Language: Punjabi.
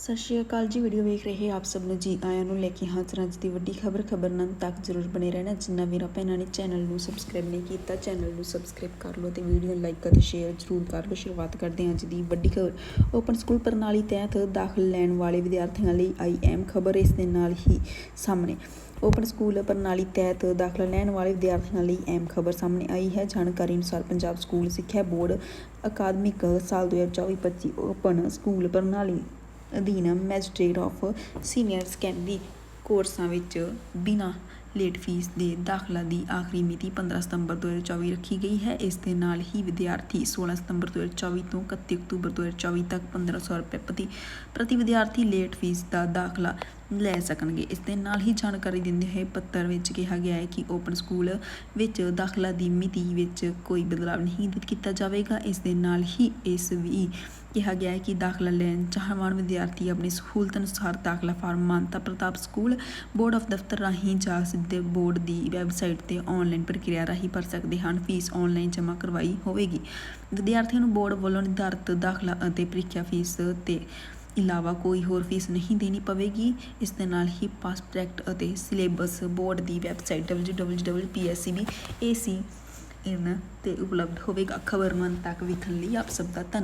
ਸਤਿ ਸ਼੍ਰੀ ਅਕਾਲ ਜੀ, ਵੀਡੀਓ ਵੇਖ ਰਹੇ ਆਪ ਸਭ ਨੂੰ ਜੀ ਆਇਆਂ ਨੂੰ ਲੈ ਕੇ ਹਾਜ਼ਰ ਅੱਜ ਦੀ ਵੱਡੀ ਖਬਰ ਖਬਰਨੰਦ ਤੱਕ ਜ਼ਰੂਰ ਬਣੇ ਰਹਿਣਾ। ਜਿੰਨਾ ਵੀਰਾਂ ਭੈਣਾਂ ਨੇ ਚੈਨਲ ਨੂੰ ਸਬਸਕ੍ਰਾਈਬ ਨਹੀਂ ਕੀਤਾ ਚੈਨਲ ਨੂੰ ਸਬਸਕ੍ਰਾਈਬ ਕਰ ਲਓ ਤੇ ਵੀਡੀਓ ਨੂੰ ਲਾਈਕ ਅਤੇ ਸ਼ੇਅਰ ਜ਼ਰੂਰ ਕਰ ਲਓ। ਸ਼ੁਰੂਆਤ ਕਰਦੇ ਹਾਂ ਅੱਜ ਦੀ ਵੱਡੀ ਖਬਰ। ਓਪਨ ਸਕੂਲ ਪ੍ਰਣਾਲੀ ਤਹਿਤ ਦਾਖਲ ਲੈਣ ਵਾਲੇ ਵਿਦਿਆਰਥੀਆਂ ਲਈ ਆਈ ਐਮ ਖਬਰ ਇਸ ਦੇ ਨਾਲ ਹੀ ਸਾਹਮਣੇ। ਓਪਨ ਸਕੂਲ ਪ੍ਰਣਾਲੀ ਤਹਿਤ ਦਾਖਲਾ ਲੈਣ ਵਾਲੇ ਵਿਦਿਆਰਥੀਆਂ ਲਈ ਅਹਿਮ ਖਬਰ ਸਾਹਮਣੇ ਆਈ ਹੈ। ਜਾਣਕਾਰੀ ਅਨੁਸਾਰ ਪੰਜਾਬ ਸਕੂਲ ਸਿੱਖਿਆ ਬੋਰਡ ਅਕਾਦਮਿਕ ਸਾਲ 2024-25 ਓਪਨ ਸਕੂਲ ਪ੍ਰਣਾਲੀ ਅਧੀਨ ਮੈਜਿਸਟ੍ਰੇਟ ਆਫ ਸੀਨੀਅਰ ਸੈਕੰਡਰੀ ਕੋਰਸਾਂ ਵਿੱਚ ਬਿਨਾਂ ਲੇਟ ਫੀਸ ਦੇ ਦਾਖਲਾ ਦੀ ਆਖਰੀ ਮਿਤੀ 15 ਸਤੰਬਰ 2024 ਰੱਖੀ ਗਈ ਹੈ। ਇਸ ਦੇ ਨਾਲ ਹੀ ਵਿਦਿਆਰਥੀ 16 ਸਤੰਬਰ 2024 ਤੋਂ 31 ਅਕਤੂਬਰ 2024 ਤੱਕ 1500 ਰੁਪਏ ਪ੍ਰਤੀ ਪ੍ਰਤੀ ਵਿਦਿਆਰਥੀ ਲੇਟ ਫੀਸ ਦਾ ਦਾਖਲਾ ਲੈ ਸਕਣਗੇ। ਇਸ ਦੇ ਨਾਲ ਹੀ ਜਾਣਕਾਰੀ ਦਿੰਦੇ ਹੋਏ ਪੱਤਰ ਵਿੱਚ ਕਿਹਾ ਗਿਆ ਹੈ ਕਿ ਓਪਨ ਸਕੂਲ ਵਿੱਚ ਦਾਖਲਾ ਦੀ ਮਿਤੀ ਵਿੱਚ ਕੋਈ ਬਦਲਾਅ ਨਹੀਂ ਕੀਤਾ ਜਾਵੇਗਾ। ਇਸ ਦੇ ਨਾਲ ਹੀ ਇਸ ਵੀ ਕਿਹਾ ਗਿਆ ਹੈ ਕਿ ਦਾਖਲਾ ਲੈਣ ਚਾਹਵਾਨ ਵਿਦਿਆਰਥੀ ਆਪਣੀ ਸਹੂਲਤ ਅਨੁਸਾਰ ਦਾਖਲਾ ਫਾਰਮ ਮਾਨਤਾ ਪ੍ਰਤਾਪ ਸਕੂਲ, ਬੋਰਡ ਆਫ ਦਫ਼ਤਰ ਰਾਹੀਂ ਜਾ ਸਿੱਧੇ ਬੋਰਡ ਦੀ ਵੈਬਸਾਈਟ ਤੇ ਆਨਲਾਈਨ ਪ੍ਰਕਿਰਿਆ ਰਾਹੀਂ ਭਰ ਸਕਦੇ ਹਨ। ਫੀਸ ਆਨਲਾਈਨ ਜਮ੍ਹਾਂ ਕਰਵਾਈ ਹੋਵੇਗੀ। ਵਿਦਿਆਰਥੀਆਂ ਨੂੰ ਬੋਰਡ ਵੱਲੋਂ ਨਿਰਧਾਰਤ ਦਾਖਲਾ ਅਤੇ ਪ੍ਰੀਖਿਆ ਫੀਸ ਤੇ ਇਲਾਵਾ ਕੋਈ ਹੋਰ ਫੀਸ ਨਹੀਂ ਦੇਣੀ ਪਵੇਗੀ। ਇਸ ਦੇ ਨਾਲ ਹੀ ਪਾਸ ਪ੍ਰੈਕਟ ਅਤੇ ਸਿਲੇਬਸ ਬੋਰਡ ਦੀ ਵੈਬਸਾਈਟ www.pscbac ਇਨ ਤੇ ਉਪਲਬਧ ਹੋਵੇਗਾ। ਖਬਰਮੰਦ ਤੱਕ ਵੇਖਣ ਲਈ ਆਪ ਸਭ ਦਾ ਧੰਨਵਾਦ।